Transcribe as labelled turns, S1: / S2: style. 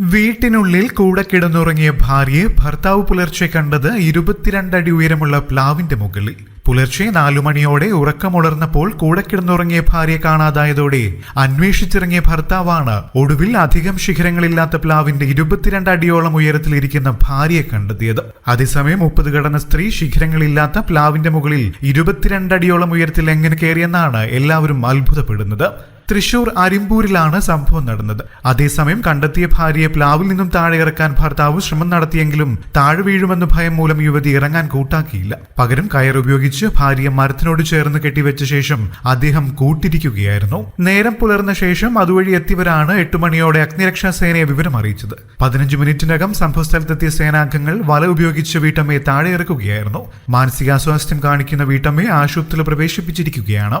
S1: വീട്ടിനുള്ളിൽ കൂടെ കിടന്നുറങ്ങിയ ഭാര്യയെ ഭർത്താവ് പുലർച്ചെ കണ്ടത് ഇരുപത്തിരണ്ടടി ഉയരമുള്ള പ്ലാവിന്റെ മുകളിൽ. പുലർച്ചെ മണിയോടെ ഉറക്കമുണർന്നപ്പോൾ കൂടെ കിടന്നുറങ്ങിയ ഭാര്യ കാണാതായതോടെ അന്വേഷിച്ചിറങ്ങിയ ഭർത്താവാണ് ഒടുവിൽ അധികം ശിഖരങ്ങളില്ലാത്ത പ്ലാവിന്റെ ഇരുപത്തിരണ്ട് അടിയോളം ഉയരത്തിലിരിക്കുന്ന ഭാര്യയെ കണ്ടെത്തിയത്. അതേസമയം മുപ്പത് കടന്ന സ്ത്രീ ശിഖരങ്ങളില്ലാത്ത പ്ലാവിന്റെ മുകളിൽ ഇരുപത്തിരണ്ട് അടിയോളം ഉയരത്തിൽ എങ്ങനെ കയറിയെന്നാണ് എല്ലാവരും അത്ഭുതപ്പെടുന്നത്. തൃശൂർ അരിമ്പൂരിലാണ് സംഭവം നടന്നത്. അതേസമയം കണ്ടെത്തിയ ഭാര്യയെ പ്ലാവിൽ നിന്നും താഴെ ഇറക്കാൻ ഭർത്താവ് ശ്രമം നടത്തിയെങ്കിലും താഴെ വീഴുമെന്ന ഭയം മൂലം യുവതി ഇറങ്ങാൻ കൂട്ടാക്കിയില്ല. പകരം കയർ ഉപയോഗിച്ച് ഭാര്യയെ മരത്തിനോട് ചേർന്ന് കെട്ടിവെച്ച ശേഷം അദ്ദേഹം കൂട്ടിരിക്കുകയായിരുന്നു. നേരം പുലർന്ന ശേഷം അതുവഴി എത്തിയവരാണ് എട്ട് മണിയോടെ അഗ്നിരക്ഷാ സേനയെ വിവരം അറിയിച്ചത്. പതിനഞ്ച് മിനിറ്റിനകം സംഭവസ്ഥലത്തെത്തിയ സേനാംഗങ്ങൾ വല ഉപയോഗിച്ച് വീട്ടമ്മയെ താഴെ ഇറക്കുകയായിരുന്നു. മാനസികാസ്വാസ്ഥ്യം കാണിക്കുന്ന വീട്ടമ്മയെ ആശുപത്രിയിൽ പ്രവേശിപ്പിച്ചിരിക്കുകയാണ്.